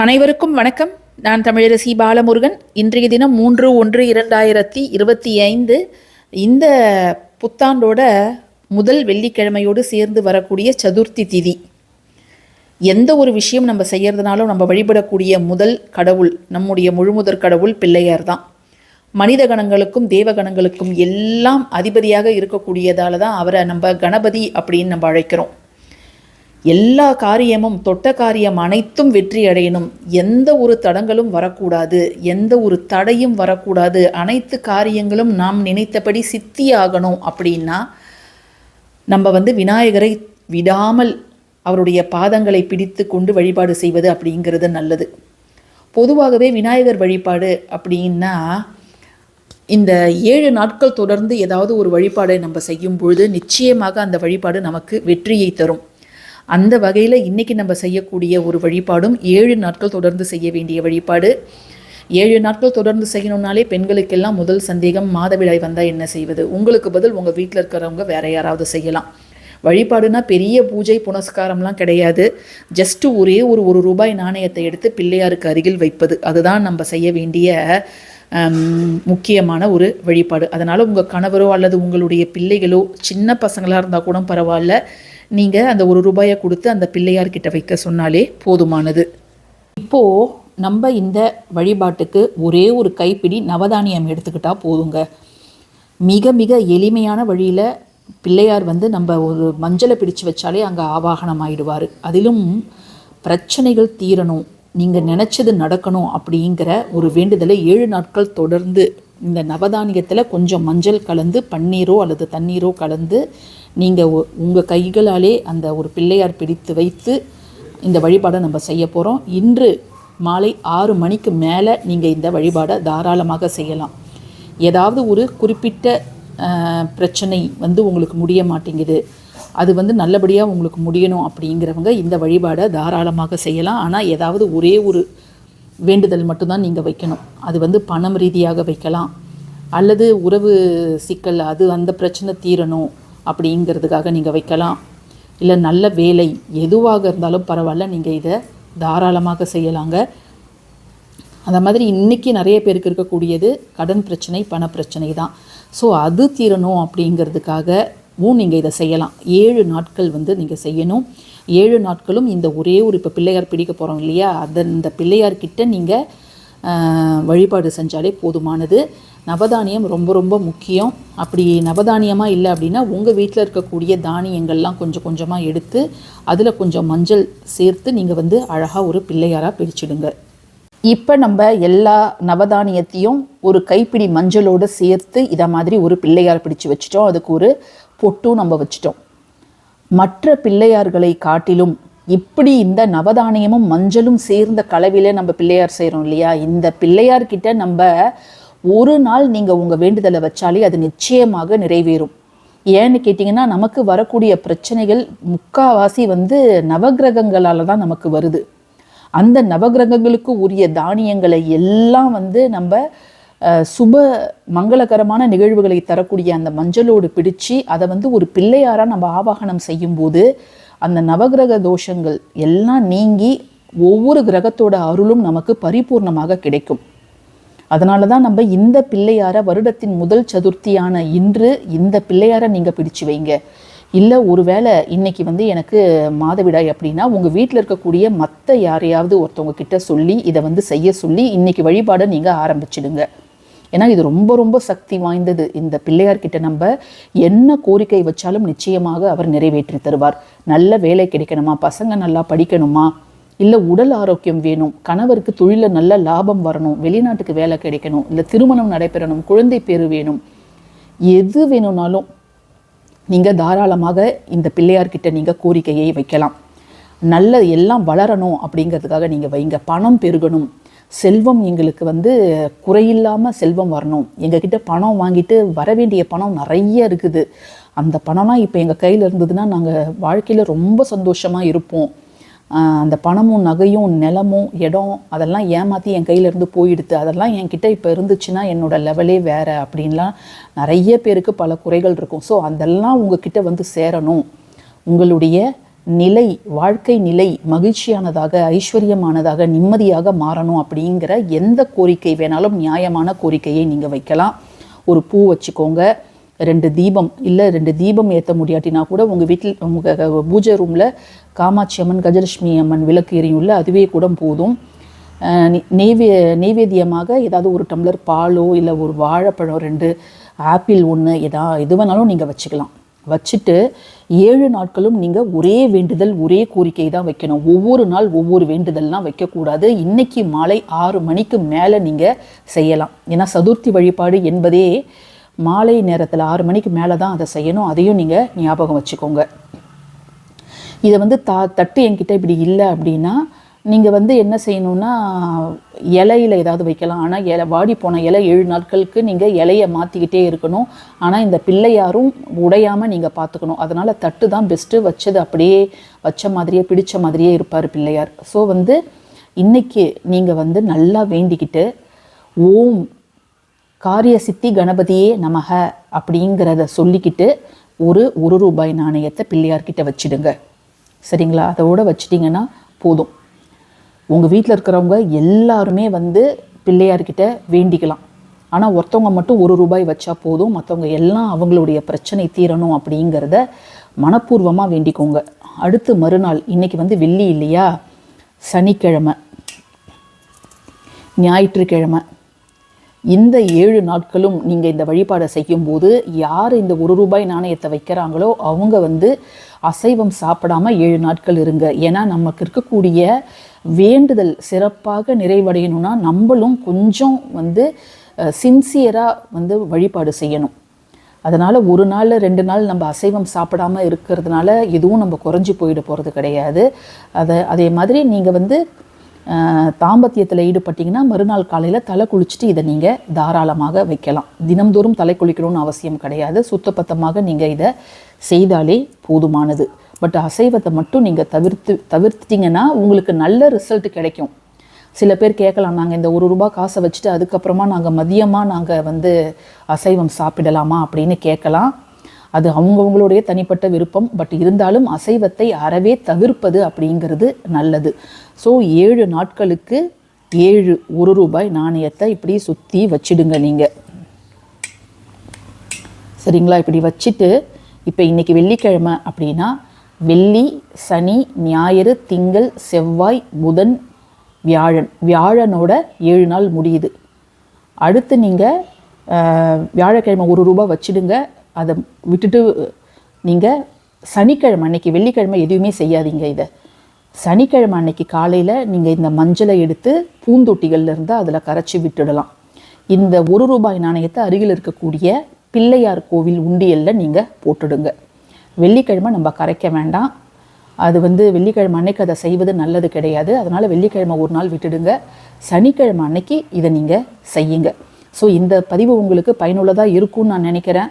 அனைவருக்கும் வணக்கம். நான் தமிழரசி பாலமுருகன். இன்றைய தினம் மூன்று ஒன்று இரண்டாயிரத்தி இருபத்தி ஐந்து. இந்த புத்தாண்டோட முதல் வெள்ளிக்கிழமையோடு சேர்ந்து வரக்கூடிய சதுர்த்தி திதி. எந்த ஒரு விஷயம் நம்ம செய்யறதுனாலும் நம்ம வழிபடக்கூடிய முதல் கடவுள் நம்முடைய முழுமுதற் கடவுள் பிள்ளையார் தான். மனித கணங்களுக்கும் தேவ கணங்களுக்கும் எல்லாம் அதிபதியாக இருக்கக்கூடியதால தான் அவரை நம்ம கணபதி அப்படின்னு நம்ம அழைக்கிறோம். எல்லா காரியமும் தொட்ட காரியம் அனைத்தும் வெற்றி அடையணும். எந்த ஒரு தடங்களும் வரக்கூடாது. எந்த ஒரு தடையும் வரக்கூடாது. அனைத்து காரியங்களும் நாம் நினைத்தபடி சித்தியாகணும் அப்படின்னா நம்ம வந்து விநாயகரை விடாமல் அவருடைய பாதங்களை பிடித்து கொண்டு வழிபாடு செய்வது அப்படிங்கிறது நல்லது. பொதுவாகவே விநாயகர் வழிபாடு அப்படின்னா இந்த ஏழு நாட்கள் தொடர்ந்து ஏதாவது ஒரு வழிபாடை நம்ம செய்யும் பொழுது நிச்சயமாக அந்த வழிபாடு நமக்கு வெற்றியை தரும். அந்த வகையில் இன்றைக்கி நம்ம செய்யக்கூடிய ஒரு வழிபாடும் ஏழு நாட்கள் தொடர்ந்து செய்ய வேண்டிய வழிபாடு. ஏழு நாட்கள் தொடர்ந்து செய்யணும்னாலே பெண்களுக்கெல்லாம் முதல் சந்தேகம் மாதவிடாய் வந்தால் என்ன செய்வது? உங்களுக்கு பதில் உங்கள் வீட்டில் இருக்கிறவங்க வேற யாராவது செய்யலாம். வழிபாடுனா பெரிய பூஜை புனஸ்காரம்லாம் கிடையாது. ஜஸ்ட்டு ஒரே ஒரு ஒரு ரூபாய் நாணயத்தை எடுத்து பிள்ளையாருக்கு அருகில் வைப்பது. அதுதான் நம்ம செய்ய வேண்டிய முக்கியமான ஒரு வழிபாடு. அதனால் உங்கள் கணவரோ அல்லது உங்களுடைய பிள்ளைகளோ சின்ன பசங்களாக இருந்தால் கூட பரவாயில்ல. நீங்கள் அந்த ஒரு ரூபாயை கொடுத்து அந்த பிள்ளையார்கிட்ட வைக்க சொன்னாலே போதுமானது. இப்போது நம்ம இந்த வழிபாட்டுக்கு ஒரே ஒரு கைப்பிடி நவதானியம் எடுத்துக்கிட்டால் போதுங்க. மிக மிக எளிமையான வழியில் பிள்ளையார் வந்து நம்ம ஒரு மஞ்சளை பிடிச்சு வச்சாலே அங்கே ஆவாகனம் ஆயிடுவார் அதிலும் பிரச்சனைகள் தீரணும். நீங்கள் நினச்சது நடக்கணும் அப்படிங்கிற ஒரு வேண்டுதலை ஏழு நாட்கள் தொடர்ந்து இந்த நவதானியத்தில் கொஞ்சம் மஞ்சள் கலந்து பன்னீரோ அல்லது தண்ணீரோ கலந்து நீங்கள் உங்கள் கைகளாலே அந்த ஒரு பிள்ளையார் பிடித்து வைத்து இந்த வழிபாடை நம்ம செய்ய போகிறோம் இன்று மாலை ஆறு மணிக்கு மேலே நீங்கள் இந்த வழிபாடை தாராளமாக செய்யலாம். ஏதாவது ஒரு குறிப்பிட்ட பிரச்சனை வந்து உங்களுக்கு முடிய மாட்டேங்குது. அது வந்து நல்லபடியாக உங்களுக்கு முடியணும் அப்படிங்கிறவங்க இந்த வழிபாடை தாராளமாக செய்யலாம். ஆனால் ஏதாவது ஒரே ஒரு வேண்டுதல் மட்டும்தான் நீங்கள் வைக்கணும். அது வந்து பணம் ரீதியாக வைக்கலாம். அல்லது உறவு சிக்கல் அது அந்த பிரச்சனை தீரணும் அப்படிங்கிறதுக்காக நீங்கள் வைக்கலாம். இல்லை நல்ல வேலை எதுவாக இருந்தாலும் பரவாயில்ல நீங்கள் இதை தாராளமாக செய்யலாங்க. அந்த மாதிரி இன்றைக்கி நிறைய பேருக்கு இருக்கக்கூடியது கடன் பிரச்சனை பணப்பிரச்சனை தான். ஸோ அது தீரணும் அப்படிங்கிறதுக்காகவும் நீங்கள் இதை செய்யலாம். ஏழு நாட்கள் வந்து நீங்கள் செய்யணும். ஏழு நாட்களும் இந்த ஒரே ஒரு இப்போ பிள்ளையார் பிடிக்க போகிறோம் இல்லையா? அந்த இந்த பிள்ளையார்கிட்ட நீங்கள் வழிபாடு செஞ்சாலே போதுமானது. நவதானியம் ரொம்ப ரொம்ப முக்கியம். அப்படி நவதானியமாக இல்லை அப்படின்னா உங்கள் வீட்டில் இருக்கக்கூடிய தானியங்கள்லாம் கொஞ்சம் கொஞ்சமாக எடுத்து அதில் கொஞ்சம் மஞ்சள் சேர்த்து நீங்கள் வந்து அழகாக ஒரு பிள்ளையாராக பிரிச்சிடுங்க. இப்போ நம்ம எல்லா நவதானியத்தையும் ஒரு கைப்பிடி மஞ்சளோடு சேர்த்து இதை மாதிரி ஒரு பிள்ளையார் பிடிச்சு வச்சிட்டோம். அதுக்கு ஒரு பொட்டும் நம்ம வச்சிட்டோம். மற்ற பிள்ளையார்களை காட்டிலும் இப்படி இந்த நவதானியமும் மஞ்சளும் சேர்ந்த கலவையில நம்ம பிள்ளையார் செய்கிறோம் இல்லையா? இந்த பிள்ளையார்கிட்ட நம்ம ஒரு நாள் நீங்கள் உங்கள் வேண்டுதலை வச்சாலே அது நிச்சயமாக நிறைவேறும். ஏன்னு கேட்டிங்கன்னா நமக்கு வரக்கூடிய பிரச்சனைகள் முக்காவாசி வந்து நவகிரகங்களால் தான் நமக்கு வருது. அந்த நவகிரகங்களுக்கு உரிய தானியங்களை எல்லாம் வந்து நம்ம சுப மங்களகரமான நிகழ்வுகளை தரக்கூடிய அந்த மஞ்சளோடு பிடிச்சு அதை வந்து ஒரு பிள்ளையாராக நம்ம ஆவாகனம் செய்யும்போது அந்த நவக்கிரக தோஷங்கள் எல்லாம் நீங்கி ஒவ்வொரு கிரகத்தோட அருளும் நமக்கு பரிபூர்ணமாக கிடைக்கும். அதனால தான் நம்ம இந்த பிள்ளையாரை வருடத்தின் முதல் சதுர்த்தியான இன்று இந்த பிள்ளையாரை நீங்கள் பிடிச்சு வைங்க. இல்லை ஒருவேளை இன்னைக்கு வந்து எனக்கு மாதவிடாய் அப்படின்னா உங்கள் வீட்டில் இருக்கக்கூடிய மற்ற யாரையாவது ஒருத்தவங்க கிட்ட சொல்லி இதை வந்து செய்ய சொல்லி இன்னைக்கு வழிபாடை நீங்கள் ஆரம்பிச்சிடுங்க. ஏன்னா இது ரொம்ப ரொம்ப சக்தி வாய்ந்தது. இந்த பிள்ளையார்கிட்ட நம்ம என்ன கோரிக்கை வச்சாலும் நிச்சயமாக அவர் நிறைவேற்றி தருவார். நல்ல வேலை கிடைக்கணுமா? பசங்க நல்லா படிக்கணுமா? இல்லை உடல் ஆரோக்கியம் வேணும்? கணவருக்கு தொழிலில் நல்ல லாபம் வரணும்? வெளிநாட்டுக்கு வேலை கிடைக்கணும்? இல்லை திருமணம் நடைபெறணும்? குழந்தை பேர் வேணும்? எது வேணும்னாலும் நீங்கள் தாராளமாக இந்த பிள்ளையார்கிட்ட நீங்கள் கோரிக்கையை வைக்கலாம். நல்ல எல்லாம் வளரணும் அப்படிங்கிறதுக்காக நீங்கள் வைங்க. பணம் பெருகணும். செல்வம் எங்களுக்கு வந்து குறையில்லாமல் செல்வம் வரணும். எங்ககிட்ட பணம் வாங்கிட்டு வர வேண்டிய பணம் நிறைய இருக்குது. அந்த பணம்லாம் இப்போ எங்கள் கையில் இருந்ததுன்னா நாங்கள் வாழ்க்கையில் ரொம்ப சந்தோஷமாக இருப்போம். அந்த பணமும் நகையும் நிலமும் இடம் அதெல்லாம் ஏமாற்றி என் கையிலேருந்து போயிடுது அதெல்லாம் என்கிட்ட இப்போ இருந்துச்சுன்னா என்னோடய லெவலே வேறு அப்படின்லாம் நிறைய பேருக்கு பல குறைகள் இருக்கும். ஸோ அதெல்லாம் உங்ககிட்ட வந்து சேரணும். உங்களுடைய நிலை வாழ்க்கை நிலை மகிழ்ச்சியானதாக ஐஸ்வர்யமானதாக நிம்மதியாக மாறணும் அப்படிங்கிற எந்த கோரிக்கை வேணாலும் நியாயமான கோரிக்கையை நீங்கள் வைக்கலாம். ஒரு பூ வச்சுக்கோங்க ரெண்டு தீபம் இல்லை ரெண்டு தீபம் ஏற்ற முடியாட்டினா கூட உங்கள் வீட்டில் உங்கள் பூஜை ரூமில் காமாட்சி அம்மன் கஜலட்சுமி அம்மன் விளக்கு எரியும்ல அதுவே கூட போதும். நெய்வே நெய்வேத்தியமாக ஏதாவது ஒரு டம்ளர் பாலோ இல்லை ஒரு வாழைப்பழம் ரெண்டு ஆப்பிள் ஒன்று எதா எது வேணாலும் நீங்கள் வச்சுக்கலாம். வச்சுட்டு ஏழு நாட்களும் நீங்கள் ஒரே வேண்டுதல் ஒரே கோரிக்கை தான் வைக்கணும். ஒவ்வொரு நாள் ஒவ்வொரு வேண்டுதல்லாம் வைக்கக்கூடாது. இன்னைக்கு மாலை ஆறு மணிக்கு மேலே நீங்கள் செய்யலாம். ஏன்னா சதுர்த்தி வழிபாடு என்பதே மாலை நேரத்தில் ஆறு மணிக்கு மேலே தான் அதை செய்யணும். அதையும் நீங்கள் ஞாபகம் வச்சுக்கோங்க. இதை வந்து தா தட்டு என்கிட்ட இப்படி இல்லை அப்படின்னா நீங்கள் வந்து என்ன செய்யணும்னா இலையில ஏதாவது வைக்கலாம். ஆனால் இலை வாடி போன இலை ஏழு நாட்களுக்கு நீங்கள் இலையை மாற்றிக்கிட்டே இருக்கணும். ஆனால் இந்த பிள்ளையாரும் உடையாமல் நீங்கள் பார்த்துக்கணும் அதனால் தட்டு தான் பெஸ்ட்டு வச்சது அப்படியே வச்ச மாதிரியே பிடிச்ச மாதிரியே இருப்பார் பிள்ளையார். ஸோ வந்து இன்றைக்கி நீங்கள் வந்து நல்லா வேண்டிக்கிட்டு ஓம் காரிய சித்தி கணபதியே நமக அப்படிங்கிறத சொல்லிக்கிட்டு ஒரு ஒரு ரூபாய் நாணயத்தை பிள்ளையார்கிட்ட வச்சிடுங்க. சரிங்களா? அதோடு வச்சிட்டிங்கன்னா போதும். உங்கள் வீட்டில் இருக்கிறவங்க எல்லாருமே வந்து பிள்ளையார்கிட்ட வேண்டிக்கலாம். ஆனால் ஒருத்தவங்க மட்டும் ஒரு ரூபாய் வச்சா போதும். மற்றவங்க எல்லாம் அவங்களுடைய பிரச்சனை தீரணும் அப்படிங்கிறத மனப்பூர்வமாக வேண்டிக்கோங்க. அடுத்து மறுநாள் இன்றைக்கி வந்து வெள்ளி இல்லையா? சனிக்கிழமை. ஞாயிற்றுக்கிழமை. இந்த ஏழு நாட்களும் நீங்கள் இந்த வழிபாடை செய்யும்போது யார் இந்த ஒரு ரூபாய் நாணயத்தை வைக்கிறாங்களோ அவங்க வந்து அசைவம் சாப்பிடாம ஏழு நாட்கள் இருங்க. ஏன்னா நமக்கு இருக்கக்கூடிய வேண்டுதல் சிறப்பாக நிறைவடையணும்னா நம்மளும் கொஞ்சம் வந்து சின்சியராக வந்து வழிபாடு செய்யணும். அதனால் ஒரு நாள் ரெண்டு நாள் நம்ம அசைவம் சாப்பிடாம இருக்கிறதுனால எதுவும் நம்ம குறைஞ்சி போயிட போகிறது கிடையாது. அதை அதே மாதிரி நீங்கள் வந்து தாம்பத்தியத்தில் ஈடுபட்டிங்கன்னா மறுநாள் காலையில் தலை குளிச்சுட்டு இதை நீங்கள் தாராளமாக வைக்கலாம். தினம்தோறும் தலை குளிக்கணும்னு அவசியம் கிடையாது. சுத்தப்பத்தமாக நீங்கள் இதை செய்தாலே போதுமானது. பட் அசைவத்தை மட்டும் நீங்கள் தவிர்த்து தவிர்த்துட்டிங்கன்னா உங்களுக்கு நல்ல ரிசல்ட் கிடைக்கும். சில பேர் கேட்கலாம் நாங்கள் இந்த ஒரு ரூபாய் காசை வச்சுட்டு அதுக்கப்புறமா நாங்கள் மதியமாக நாங்கள் வந்து அசைவம் சாப்பிடலாமா? அப்படின்னு கேட்கலாம். அது அவங்கவுங்களுடைய தனிப்பட்ட விருப்பம் பட் இருந்தாலும் அசைவத்தை அறவே தவிர்ப்பது அப்படிங்கிறது நல்லது. ஸோ ஏழு நாட்களுக்கு ஏழு ஒரு ரூபாய் நாணயத்தை இப்படி சுற்றி வச்சிடுங்க நீங்கள் சரிங்களா? இப்படி வச்சுட்டு இப்போ இன்னைக்கு வெள்ளிக்கிழமை அப்படின்னா வெள்ளி சனி ஞாயிறு திங்கள் செவ்வாய் புதன் வியாழன். வியாழனோட ஏழு நாள் முடியுது. அடுத்து நீங்கள் வியாழக்கிழமை ஒரு ரூபாய் வச்சுடுங்க. அதை விட்டுட்டு நீங்கள் சனிக்கிழமை அன்னைக்கு வெள்ளிக்கிழமை எதுவுமே செய்யாதீங்க இதை. சனிக்கிழமை அன்னைக்கு காலையில் நீங்கள் இந்த மஞ்சளை எடுத்து பூந்தொட்டிகளில் இருந்து அதில் கரைச்சி விட்டுடலாம். இந்த ஒரு ரூபாய் நாணயத்தை அருகில் இருக்கக்கூடிய பிள்ளையார் கோவில் உண்டியலில் நீங்கள் போட்டுடுங்க. வெள்ளிக்கிழமை நம்ம கரைக்க வேண்டாம். அது வந்து வெள்ளிக்கிழமை அன்னைக்கு அதை செய்வது நல்லது கிடையாது. அதனால் வெள்ளிக்கிழமை ஒரு நாள் விட்டுடுங்க. சனிக்கிழமை அன்னைக்கு இதை நீங்கள் செய்யுங்க. ஸோ இந்த பதிவு உங்களுக்கு பயனுள்ளதாக இருக்கும்னு நான் நினைக்கிறேன்.